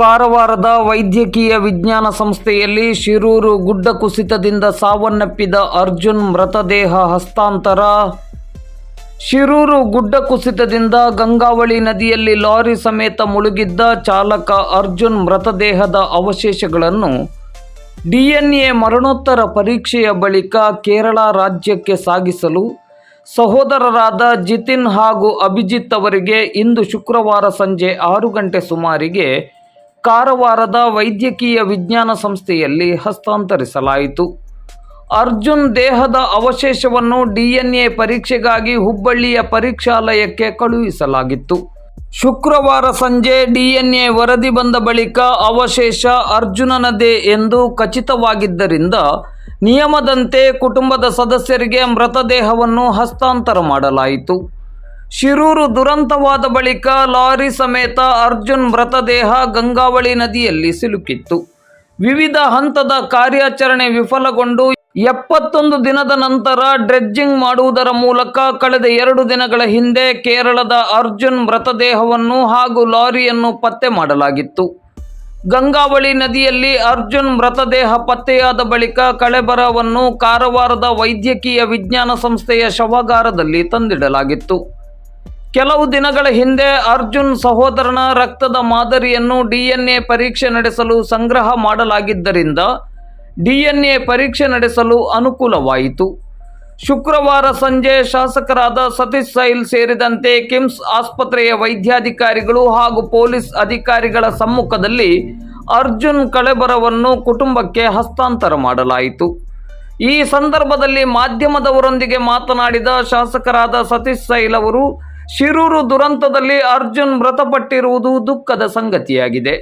ಕಾರವಾರದ ವೈದ್ಯಕೀಯ ವಿಜ್ಞಾನ ಸಂಸ್ಥೆಯಲ್ಲಿ ಶಿರೂರು ಗುಡ್ಡ ಕುಸಿತದಿಂದ ಸಾವನ್ನಪ್ಪಿದ ಅರ್ಜುನ್ ಮೃತದೇಹ ಹಸ್ತಾಂತರ. ಶಿರೂರು ಗುಡ್ಡ ಕುಸಿತದಿಂದ ಗಂಗಾವಳಿ ನದಿಯಲ್ಲಿ ಲಾರಿ ಸಮೇತ ಮುಳುಗಿದ್ದ ಚಾಲಕ ಅರ್ಜುನ್ ಮೃತದೇಹದ ಅವಶೇಷಗಳನ್ನು ಡಿಎನ್ಎ ಮರಣೋತ್ತರ ಪರೀಕ್ಷೆಯ ಬಳಿಕ ಕೇರಳ ರಾಜ್ಯಕ್ಕೆ ಸಾಗಿಸಲು ಸಹೋದರರಾದ ಜಿತಿನ್ ಹಾಗೂ ಅಭಿಜಿತ್ ಅವರಿಗೆ ಇಂದು ಶುಕ್ರವಾರ ಸಂಜೆ ಆರು ಗಂಟೆ ಸುಮಾರಿಗೆ ಕಾರವಾರದ ವೈದ್ಯಕೀಯ ವಿಜ್ಞಾನ ಸಂಸ್ಥೆಯಲ್ಲಿ ಹಸ್ತಾಂತರಿಸಲಾಯಿತು. ಅರ್ಜುನ್ ದೇಹದ ಅವಶೇಷವನ್ನು ಡಿಎನ್ಎ ಪರೀಕ್ಷೆಗಾಗಿ ಹುಬ್ಬಳ್ಳಿಯ ಪರೀಕ್ಷಾಲಯಕ್ಕೆ ಕಳುಹಿಸಲಾಗಿತ್ತು. ಶುಕ್ರವಾರ ಸಂಜೆ ಡಿಎನ್ಎ ವರದಿ ಬಂದ ಬಳಿಕ ಅವಶೇಷ ಅರ್ಜುನನದೇ ಎಂದು ಖಚಿತವಾಗಿದ್ದರಿಂದ ನಿಯಮದಂತೆ ಕುಟುಂಬದ ಸದಸ್ಯರಿಗೆ ಮೃತದೇಹವನ್ನು ಹಸ್ತಾಂತರ ಮಾಡಲಾಯಿತು. ಶಿರೂರು ದುರಂತವಾದ ಬಳಿಕ ಲಾರಿ ಸಮೇತ ಅರ್ಜುನ್ ಮೃತದೇಹ ಗಂಗಾವಳಿ ನದಿಯಲ್ಲಿ ಸಿಲುಕಿತ್ತು. ವಿವಿಧ ಹಂತದ ಕಾರ್ಯಾಚರಣೆ ವಿಫಲಗೊಂಡು ಎಪ್ಪತ್ತೊಂದು ದಿನದ ನಂತರ ಡ್ರೆಡ್ಜಿಂಗ್ ಮಾಡುವುದರ ಮೂಲಕ ಕಳೆದ ಎರಡು ದಿನಗಳ ಹಿಂದೆ ಕೇರಳದ ಅರ್ಜುನ್ ಮೃತದೇಹವನ್ನು ಹಾಗೂ ಲಾರಿಯನ್ನು ಪತ್ತೆ ಮಾಡಲಾಗಿತ್ತು. ಗಂಗಾವಳಿ ನದಿಯಲ್ಲಿ ಅರ್ಜುನ್ ಮೃತದೇಹ ಪತ್ತೆಯಾದ ಬಳಿಕ ಕಳೆಬರವನ್ನು ಕಾರವಾರದ ವೈದ್ಯಕೀಯ ವಿಜ್ಞಾನ ಸಂಸ್ಥೆಯ ಶವಾಗಾರದಲ್ಲಿ ತಂದಿಡಲಾಗಿತ್ತು. ಕೆಲವು ದಿನಗಳ ಹಿಂದೆ ಅರ್ಜುನ್ ಸಹೋದರನ ರಕ್ತದ ಮಾದರಿಯನ್ನು ಡಿಎನ್ಎ ಪರೀಕ್ಷೆ ನಡೆಸಲು ಸಂಗ್ರಹ ಮಾಡಲಾಗಿದ್ದರಿಂದ ಡಿಎನ್ಎ ಪರೀಕ್ಷೆ ನಡೆಸಲು ಅನುಕೂಲವಾಯಿತು. ಶುಕ್ರವಾರ ಸಂಜೆ ಶಾಸಕರಾದ ಸತೀಶ್ ಸೈಲ್ ಸೇರಿದಂತೆ ಕಿಮ್ಸ್ ಆಸ್ಪತ್ರೆಯ ವೈದ್ಯಾಧಿಕಾರಿಗಳು ಹಾಗೂ ಪೊಲೀಸ್ ಅಧಿಕಾರಿಗಳ ಸಮ್ಮುಖದಲ್ಲಿ ಅರ್ಜುನ್ ಕಳೆಬರವನ್ನು ಕುಟುಂಬಕ್ಕೆ ಹಸ್ತಾಂತರ ಮಾಡಲಾಯಿತು. ಈ ಸಂದರ್ಭದಲ್ಲಿ ಮಾಧ್ಯಮದವರೊಂದಿಗೆ ಮಾತನಾಡಿದ ಶಾಸಕರಾದ ಸತೀಶ್ ಸೈಲ್ ಅವರು ಶಿರೂರು ದುರಂತದಲ್ಲಿ ಅರ್ಜುನ್ ಮೃತಪಟ್ಟಿರುವುದು ದುಃಖದ ಸಂಗತಿಯಾಗಿದೆ.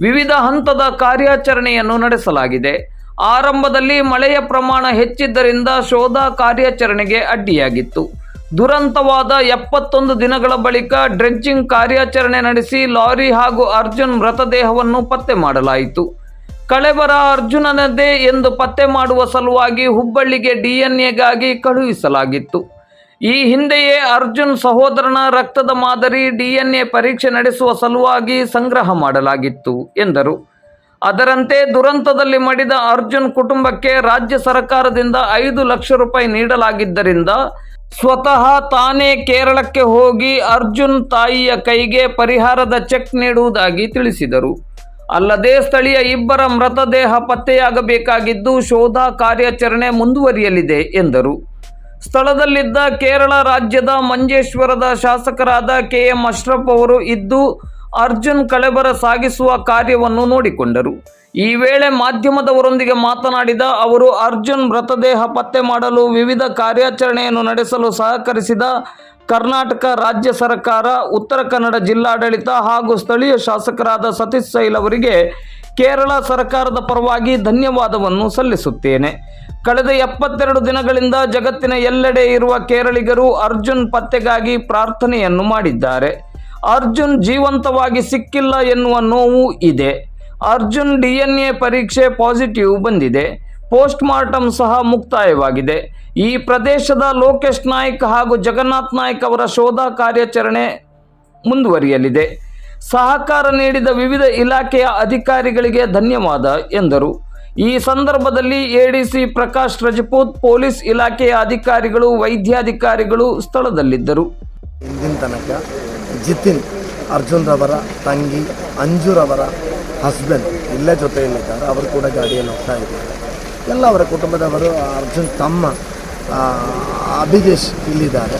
ವಿವಿಧ ಹಂತದ ಕಾರ್ಯಾಚರಣೆಯನ್ನು ನಡೆಸಲಾಗಿದೆ. ಆರಂಭದಲ್ಲಿ ಮಳೆಯ ಪ್ರಮಾಣ ಹೆಚ್ಚಿದ್ದರಿಂದ ಶೋಧ ಕಾರ್ಯಾಚರಣೆಗೆ ಅಡ್ಡಿಯಾಗಿತ್ತು. ದುರಂತವಾದ ಎಪ್ಪತ್ತೊಂದು ದಿನಗಳ ಬಳಿಕ ಡ್ರೆಂಚಿಂಗ್ ಕಾರ್ಯಾಚರಣೆ ನಡೆಸಿ ಲಾರಿ ಹಾಗೂ ಅರ್ಜುನ್ ಮೃತದೇಹವನ್ನು ಪತ್ತೆ ಮಾಡಲಾಯಿತು. ಕಳೆಬರ ಅರ್ಜುನನದೇ ಎಂದು ಪತ್ತೆ ಮಾಡುವ ಸಲುವಾಗಿ ಹುಬ್ಬಳ್ಳಿಗೆ ಡಿಎನ್ಎಗಾಗಿ ಕಳುಹಿಸಲಾಗಿತ್ತು. ಈ ಹಿಂದೆಯೇ ಅರ್ಜುನ್ ಸಹೋದರನ ರಕ್ತದ ಮಾದರಿ ಡಿಎನ್ಎ ಪರೀಕ್ಷೆ ನಡೆಸುವ ಸಲುವಾಗಿ ಸಂಗ್ರಹ ಮಾಡಲಾಗಿತ್ತು, ಎಂದರು. ಅದರಂತೆ ದುರಂತದಲ್ಲಿ ಮಡಿದ ಅರ್ಜುನ್ ಕುಟುಂಬಕ್ಕೆ ರಾಜ್ಯ ಸರ್ಕಾರದಿಂದ ಐದು ಲಕ್ಷ ರೂಪಾಯಿ ನೀಡಲಾಗಿದ್ದರಿಂದ ಸ್ವತಃ ತಾನೇ ಕೇರಳಕ್ಕೆ ಹೋಗಿ ಅರ್ಜುನ್ ತಾಯಿಯ ಕೈಗೆ ಪರಿಹಾರದ ಚೆಕ್ ನೀಡುವುದಾಗಿ ತಿಳಿಸಿದರು. ಅಲ್ಲದೆ ಸ್ಥಳೀಯ ಇಬ್ಬರ ಮೃತದೇಹ ಪತ್ತೆಯಾಗಬೇಕಾಗಿದ್ದು ಶೋಧ ಕಾರ್ಯಾಚರಣೆ ಮುಂದುವರಿಯಲಿದೆ, ಎಂದರು. ಸ್ಥಳದಲ್ಲಿದ್ದ ಕೇರಳ ರಾಜ್ಯದ ಮಂಜೇಶ್ವರದ ಶಾಸಕರಾದ ಕೆ ಎಂ ಅಶ್ರಫ್ ಅವರು ಇದ್ದು, ಅರ್ಜುನ್ ಕಳೆಬರ ಸಾಗಿಸುವ ಕಾರ್ಯವನ್ನು ನೋಡಿಕೊಂಡರು. ಈ ವೇಳೆ ಮಾಧ್ಯಮದವರೊಂದಿಗೆ ಮಾತನಾಡಿದ ಅವರು, ಅರ್ಜುನ್ ಮೃತದೇಹ ಪತ್ತೆ ಮಾಡಲು ವಿವಿಧ ಕಾರ್ಯಾಚರಣೆಯನ್ನು ನಡೆಸಲು ಸಹಕರಿಸಿದ ಕರ್ನಾಟಕ ರಾಜ್ಯ ಸರ್ಕಾರ, ಉತ್ತರ ಕನ್ನಡ ಜಿಲ್ಲಾಡಳಿತ ಹಾಗೂ ಸ್ಥಳೀಯ ಶಾಸಕರಾದ ಸತೀಶ್ ಸೈಲ್ ಅವರಿಗೆ ಕೇರಳ ಸರ್ಕಾರದ ಪರವಾಗಿ ಧನ್ಯವಾದವನ್ನು ಸಲ್ಲಿಸುತ್ತೇನೆ. ಕಳೆದ ಎಪ್ಪತ್ತೆರಡು ದಿನಗಳಿಂದ ಜಗತ್ತಿನ ಎಲ್ಲೆಡೆ ಇರುವ ಕೇರಳಿಗರು ಅರ್ಜುನ್ ಪತ್ತೆಗಾಗಿ ಪ್ರಾರ್ಥನೆಯನ್ನು ಮಾಡಿದ್ದಾರೆ. ಅರ್ಜುನ್ ಜೀವಂತವಾಗಿ ಸಿಕ್ಕಿಲ್ಲ ಎನ್ನುವ ನೋವು ಇದೆ. ಅರ್ಜುನ್ ಡಿಎನ್ಎ ಪರೀಕ್ಷೆ ಪಾಸಿಟಿವ್ ಬಂದಿದೆ. ಪೋಸ್ಟ್ ಮಾರ್ಟಮ್ ಸಹ ಮುಕ್ತಾಯವಾಗಿದೆ. ಈ ಪ್ರದೇಶದ ಲೋಕೇಶ್ ನಾಯ್ಕ್ ಹಾಗೂ ಜಗನ್ನಾಥ್ ನಾಯ್ಕ್ ಅವರ ಶೋಧ ಕಾರ್ಯಾಚರಣೆ ಮುಂದುವರಿಯಲಿದೆ. ಸಹಕಾರ ನೀಡಿದ ವಿವಿಧ ಇಲಾಖೆಯ ಅಧಿಕಾರಿಗಳಿಗೆ ಧನ್ಯವಾದ ಎಂದರು. ಈ ಸಂದರ್ಭದಲ್ಲಿ ಎಡಿಸಿ ಪ್ರಕಾಶ್ ರಜಪೂತ್, ಪೊಲೀಸ್ ಇಲಾಖೆಯ ಅಧಿಕಾರಿಗಳು, ವೈದ್ಯಾಧಿಕಾರಿಗಳು ಸ್ಥಳದಲ್ಲಿದ್ದರು. ಇಂದಿನ ತನಕ ಜಿತಿನ್ ಅರ್ಜುನ್ ರವರ ತಂಗಿ ಅಂಜುರವರ ಹಸ್ಬೆಂಡ್ ಇಲ್ಲೇ ಜೊತೆಯಲ್ಲಿದ್ದಾರೆ. ಅವರು ಕೂಡ ಗಾಡಿಯಲ್ಲಿ ಹೋಗ್ತಾ ಇದ್ದಾರೆ. ಎಲ್ಲ ಅವರ ಕುಟುಂಬದವರು, ಅರ್ಜುನ್ ತಮ್ಮ ಅಭಿಜೇಶ್ ಇಲ್ಲಿದ್ದಾರೆ.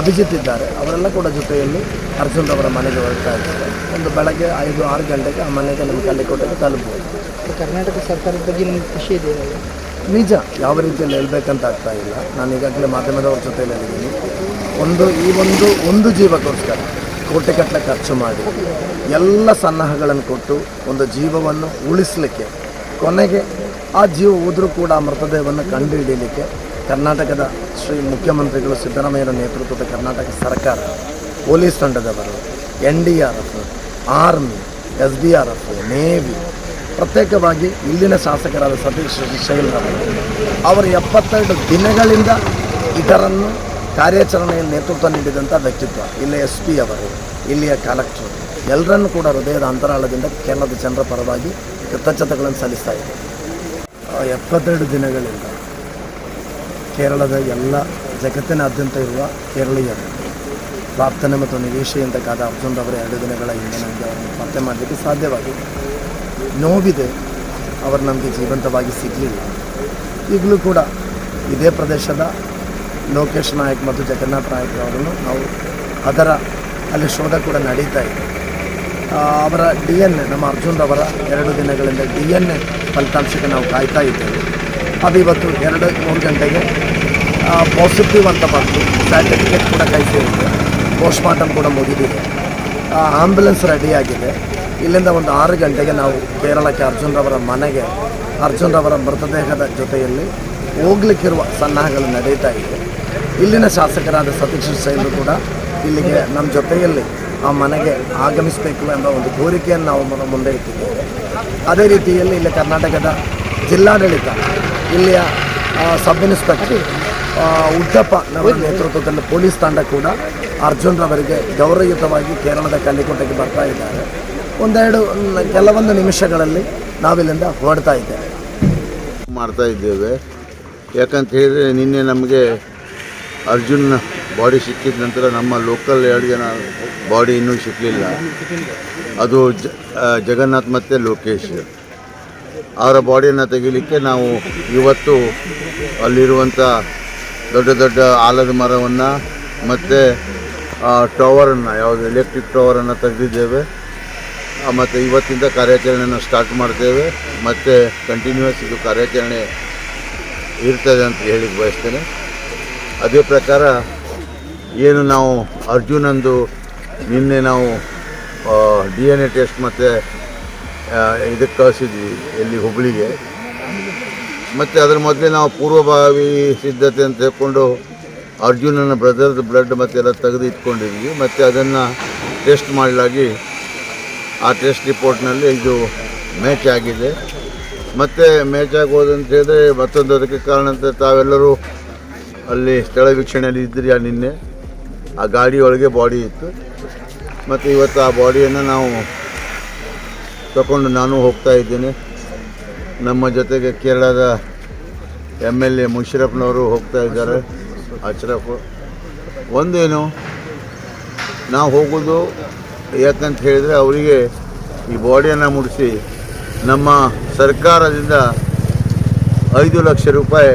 ಅಭಿಜಿತ್ ಇದ್ದಾರೆ. ಅವರೆಲ್ಲ ಕೂಡ ಜೊತೆಯಲ್ಲಿ ಅರ್ಜುನ್ ಅವರ ಮನೆಗೆ ಹೋಗ್ತಾ ಇದ್ದಾರೆ. ಒಂದು ಬೆಳಗ್ಗೆ ಐದು ಆರು ಗಂಟೆಗೆ ಆ ಮನೆಗೆ ನಮ್ಮ ಕಲ್ಲಿಕೋಟೆಗೆ ತಲುಪಬಹುದು ಕರ್ನಾಟಕ ಸರ್ಕಾರದ ಬಗ್ಗೆ ನಿಮ್ಗೆ ಖುಷಿ ಇದೆ ನಿಜ ಯಾವ ರೀತಿಯಲ್ಲಿ ಹೇಳ್ಬೇಕಂತ ಆಗ್ತಾ ಇಲ್ಲ. ನಾನು ಈಗಾಗಲೇ ಮಾಧ್ಯಮದವ್ರ ಜೊತೆಯಲ್ಲಿ ಇದ್ದೀನಿ. ಒಂದು ಈ ಒಂದು ಒಂದು ಜೀವಕ್ಕೋಸ್ಕರ ಕೋಟೆಗಟ್ಟಲೆ ಖರ್ಚು ಮಾಡಿ ಎಲ್ಲ ಸನ್ನಹಗಳನ್ನು ಕೊಟ್ಟು ಒಂದು ಜೀವವನ್ನು ಉಳಿಸಲಿಕ್ಕೆ ಕೊನೆಗೆ ಆ ಜೀವ ಹೋದರೂ ಕೂಡ ಆ ಮೃತದೇಹವನ್ನು ಕಂಡುಹಿಡಿಯಲಿಕ್ಕೆ ಕರ್ನಾಟಕದ ಶ್ರೀ ಮುಖ್ಯಮಂತ್ರಿಗಳು ಸಿದ್ದರಾಮಯ್ಯರ ನೇತೃತ್ವದ ಕರ್ನಾಟಕ ಸರ್ಕಾರ ಪೊಲೀಸ್ ತಂಡದವರು, N D R F, army, S D R F, navy, ಪ್ರತ್ಯೇಕವಾಗಿ ಇಲ್ಲಿನ ಶಾಸಕರಾದ ಸತೀಶ್ ಶೈಲರವರು ಅವರು ಎಪ್ಪತ್ತೆರಡು ದಿನಗಳಿಂದ ಇದರನ್ನು ಕಾರ್ಯಾಚರಣೆಯ ನೇತೃತ್ವ ನೀಡಿದಂಥ ವ್ಯಕ್ತಿತ್ವ. ಇಲ್ಲಿ ಎಸ್ ಪಿ ಅವರು, ಇಲ್ಲಿಯ ಕಲೆಕ್ಟರ್ ಎಲ್ಲರನ್ನು ಕೂಡ ಹೃದಯದ ಅಂತರಾಳದಿಂದ ಕೇರಳದ ಜನರ ಪರವಾಗಿ ಕೃತಜ್ಞತೆಗಳನ್ನು ಸಲ್ಲಿಸ್ತಾ ಇದೆ ಎಪ್ಪತ್ತೆರಡು ದಿನಗಳಿಂದ ಕೇರಳದ ಎಲ್ಲ ಜಗತ್ತಿನಾದ್ಯಂತ ಇರುವ ಕೇರಳೀಯರು ಪ್ರಾರ್ಥನೆ ಮತ್ತು ನಿರೀಕ್ಷೆಯಿಂದ ಕಾದ ಅರ್ಜುನ್ ಅವರ ಎರಡು ದಿನಗಳ ಹಿಂದೆ ನಮಗೆ ಅವರನ್ನು ಪತ್ತೆ ಮಾಡಲಿಕ್ಕೆ ಸಾಧ್ಯವಾಗಿದೆ. ನೋವಿದೆ, ಅವರು ನಮಗೆ ಜೀವಂತವಾಗಿ ಸಿಗಲಿಲ್ಲ. ಈಗಲೂ ಕೂಡ ಇದೇ ಪ್ರದೇಶದ ಲೋಕೇಶ್ ನಾಯಕ್ ಮತ್ತು ಜಗನ್ನಾಥ್ ನಾಯಕ್ ಅವರನ್ನು ನಾವು ಅದರ ಅಲ್ಲಿ ಶೋಧ ಕೂಡ ನಡೀತಾ ಇದೆ. ಅವರ ಡಿ ಎನ್ ಎ, ನಮ್ಮ ಅರ್ಜುನ್ ಅವರ ಎರಡು ದಿನಗಳಿಂದ ಡಿ ಎನ್ ಎ ಫಲಿತಾಂಶಕ್ಕೆ ನಾವು ಕಾಯ್ತಾ ಇದ್ದೇವೆ. ಅದು ಇವತ್ತು ಎರಡು ಮೂರು ಗಂಟೆಗೆ ಪಾಸಿಟಿವ್ ಅಂತ ಬಂತು ಸರ್ಟಿಫಿಕೇಟ್ ಕೂಡ ಕೈ ಸೇರಿದೆ ಪೋಸ್ಟ್ಮಾರ್ಟಮ್ ಕೂಡ ಮುಗಿದಿದೆ. ಆಂಬ್ಯುಲೆನ್ಸ್ ರೆಡಿಯಾಗಿದೆ. ಇಲ್ಲಿಂದ ಒಂದು ಆರು ಗಂಟೆಗೆ ನಾವು ಕೇರಳಕ್ಕೆ ಅರ್ಜುನ್ರವರ ಮನೆಗೆ ಅರ್ಜುನ್ರವರ ಮೃತದೇಹದ ಜೊತೆಯಲ್ಲಿ ಹೋಗ್ಲಿಕ್ಕಿರುವ ಸನ್ನಾಹಗಳು ನಡೀತಾ ಇದೆ. ಇಲ್ಲಿನ ಶಾಸಕರಾದ ಸತೀಶ್ ಶೈಲು ಕೂಡ ಇಲ್ಲಿಗೆ ನಮ್ಮ ಜೊತೆಯಲ್ಲಿ ಆ ಮನೆಗೆ ಆಗಮಿಸಬೇಕು ಎಂಬ ಒಂದು ಕೋರಿಕೆಯನ್ನು ನಾವು ಮೊದ- ಇಟ್ಟಿದ್ದೇವೆ. ಅದೇ ರೀತಿಯಲ್ಲಿ ಇಲ್ಲಿ ಕರ್ನಾಟಕದ ಜಿಲ್ಲಾಡಳಿತ, ಇಲ್ಲಿಯ ಸಬ್ ಇನ್ಸ್ಪೆಕ್ಟರ್ ಆ, ಉದ್ದಪ್ಪನವರ ನೇತೃತ್ವದಲ್ಲಿ ಪೊಲೀಸ್ ತಂಡ ಕೂಡ ಅರ್ಜುನ್ ರವರಿಗೆ ಗೌರವಯುತವಾಗಿ ಕೇರಳದ ಕಲ್ಲಿಕೋಟೆಗೆ ಬರ್ತಾ ಇದ್ದಾರೆ. ಒಂದೆರಡು ಕೆಲವೊಂದು ನಿಮಿಷಗಳಲ್ಲಿ ನಾವಿಲ್ಲಿಂದ ಹೊರಡ್ತಾ ಇದ್ದೇವೆ. ಮಾಡ್ತಾ ಇದ್ದೇವೆ. ಯಾಕಂತ ಹೇಳಿದರೆ ನಿನ್ನೆ ನಮಗೆ ಅರ್ಜುನ್ ಬಾಡಿ ಸಿಕ್ಕಿದ ನಂತರ ನಮ್ಮ ಲೋಕಲ್ ಎರಡು ಜನ ಬಾಡಿ ಇನ್ನೂ ಸಿಕ್ಕಲಿಲ್ಲ ಅದು ಜಗನ್ನಾಥ್ ಮತ್ತು ಲೋಕೇಶ್. ಅವರ ಬಾಡಿಯನ್ನು ತೆಗಿಲಿಕ್ಕೆ ನಾವು ಇವತ್ತು ಅಲ್ಲಿರುವಂಥ ದೊಡ್ಡ ದೊಡ್ಡ ಆಲದ ಮರವನ್ನು ಮತ್ತು ಟವರನ್ನು, ಯಾವುದು ಎಲೆಕ್ಟ್ರಿಕ್ ಟವರನ್ನು ತೆಗೆದಿದ್ದೇವೆ. ಮತ್ತು ಇವತ್ತಿಂದ ಕಾರ್ಯಾಚರಣೆಯನ್ನು ಸ್ಟಾರ್ಟ್ ಮಾಡ್ತೇವೆ. ಮತ್ತು ಕಂಟಿನ್ಯೂಸ್ ಇದು ಕಾರ್ಯಾಚರಣೆ ಇರ್ತದೆ ಅಂತ ಹೇಳಿ ಬಯಸ್ತೇನೆ. ಅದೇ ಪ್ರಕಾರ ಏನು ನಾವು ಅರ್ಜುನಂದು ನಿನ್ನೆ ನಾವು ಡಿ ಎನ್ ಎ ಟೆಸ್ಟ್ ಮತ್ತು ಇದಕ್ಕೆ ಕಳಿಸಿದ್ವಿ, ಎಲ್ಲಿ ಹುಬ್ಳಿಗೆ. ಮತ್ತು ಅದರ ಮೊದಲೇ ನಾವು ಪೂರ್ವಭಾವಿ ಸಿದ್ಧತೆ ಅಂತ ಹೇಳ್ಕೊಂಡು ಅರ್ಜುನನ ಬ್ರದರ್ದ ಬ್ಲಡ್ ಮತ್ತೆಲ್ಲ ತೆಗೆದು ಇಟ್ಕೊಂಡಿದ್ವಿ. ಮತ್ತು ಅದನ್ನು ಟೆಸ್ಟ್ ಮಾಡಲಾಗಿ ಆ ಟೆಸ್ಟ್ ರಿಪೋರ್ಟ್ನಲ್ಲಿ ಇದು ಮ್ಯಾಚ್ ಆಗಿದೆ. ಮತ್ತು ಮ್ಯಾಚ್ ಆಗೋದಂತ ಹೇಳಿದ್ರೆ ಮತ್ತೊಂದು ಅದಕ್ಕೆ ಕಾರಣ ಅಂತ ತಾವೆಲ್ಲರೂ ಅಲ್ಲಿ ಸ್ಥಳ ವೀಕ್ಷಣೆಯಲ್ಲಿ ಇದ್ದಿರಿ ಆ ನಿನ್ನೆ. ಆ ಗಾಡಿಯೊಳಗೆ ಬಾಡಿ ಇತ್ತು. ಮತ್ತು ಇವತ್ತು ಆ ಬಾಡಿಯನ್ನು ನಾವು ತಗೊಂಡು ನಾನು ಹೋಗ್ತಾ ಇದ್ದೇನೆ. ನಮ್ಮ ಜೊತೆಗೆ ಕೇರಳದ ಎಂ ಎಲ್ ಎ ಮುಷರಫ್ನವರು ಹೋಗ್ತಾ ಇದ್ದಾರೆ. ಅಶ್ರಫ್, ಒಂದೇನು, ನಾವು ಹೋಗೋದು ಯಾಕಂತ ಹೇಳಿದರೆ ಅವರಿಗೆ ಈ ಬಾಡಿಯನ್ನು ಮುಡಿಸಿ ನಮ್ಮ ಸರ್ಕಾರದಿಂದ ಐದು ಲಕ್ಷ ರೂಪಾಯಿ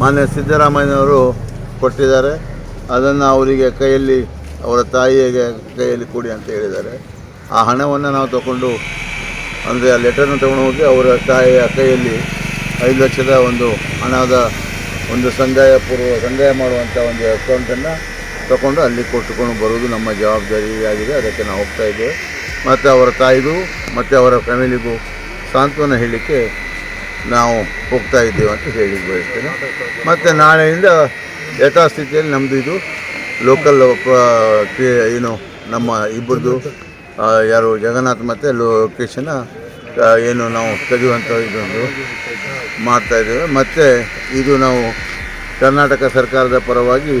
ಮಾನ್ಯ ಸಿದ್ದರಾಮಯ್ಯನವರು ಕೊಟ್ಟಿದ್ದಾರೆ. ಅದನ್ನು ಅವರಿಗೆ ಕೈಯಲ್ಲಿ, ಅವರ ತಾಯಿಗೆ ಕೈಯಲ್ಲಿ ಕೊಡಿ ಅಂತ ಹೇಳಿದ್ದಾರೆ. ಆ ಹಣವನ್ನು ನಾವು ತಗೊಂಡು ಅಂದರೆ ಆ ಲೆಟರ್ನ ತಗೊಂಡು ಹೋಗಿ ಅವರ ತಾಯಿಯ ಕೈಯಲ್ಲಿ ಐದು ಲಕ್ಷದ ಒಂದು ಹಣದ ಒಂದು ಸಂದಾಯ ಪೂರ್ವ ಸಂದಾಯ ಮಾಡುವಂಥ ಒಂದು ಅಕೌಂಟನ್ನು ತಗೊಂಡು ಅಲ್ಲಿ ಕೊಟ್ಟುಕೊಂಡು ಬರುವುದು ನಮ್ಮ ಜವಾಬ್ದಾರಿಯಾಗಿದೆ. ಅದಕ್ಕೆ ನಾವು ಹೋಗ್ತಾ ಇದ್ದೇವೆ. ಮತ್ತು ಅವರ ತಾಯಿಗೂ, ಮತ್ತು ಅವರ ಫ್ಯಾಮಿಲಿಗೂ ಸಾಂತ್ವನ ಹೇಳಲಿಕ್ಕೆ ನಾವು ಹೋಗ್ತಾ ಇದ್ದೇವೆ ಅಂತ ಹೇಳಿ ಬಯಸ್ತೇನೆ. ಮತ್ತು ನಾಳೆಯಿಂದ ಯಥಾಸ್ಥಿತಿಯಲ್ಲಿ ನಮ್ಮದು ಇದು ಲೋಕಲ್ ಏನು ನಮ್ಮ ಇಬ್ಬರದು ಯಾರು ಜಗನ್ನಾಥ್ ಮತ್ತು ಲೋಕೇಶನ ಏನು ನಾವು ತೆಗೆಯುವಂಥ ಇದೊಂದು ಮಾಡ್ತಾಯಿದ್ದೇವೆ ಮತ್ತು ಇದು ನಾವು ಕರ್ನಾಟಕ ಸರ್ಕಾರದ ಪರವಾಗಿ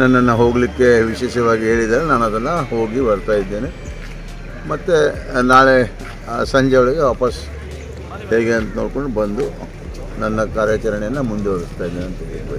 ನನ್ನನ್ನು ಹೋಗಲಿಕ್ಕೆ ವಿಶೇಷವಾಗಿ ಹೇಳಿದರೆ ನಾನು ಅದನ್ನು ಹೋಗಿ ಬರ್ತಾ ಇದ್ದೇನೆ. ಮತ್ತು ನಾಳೆ ಸಂಜೆ ಒಳಗೆ ವಾಪಸ್ ಹೇಗೆ ಅಂತ ನೋಡಿಕೊಂಡು ಬಂದು ನನ್ನ ಕಾರ್ಯಾಚರಣೆಯನ್ನು ಮುಂದುವರಿಸ್ತಾ ಇದ್ದೇನೆ ಅಂತ ಹೇಳ್ಬೋದು.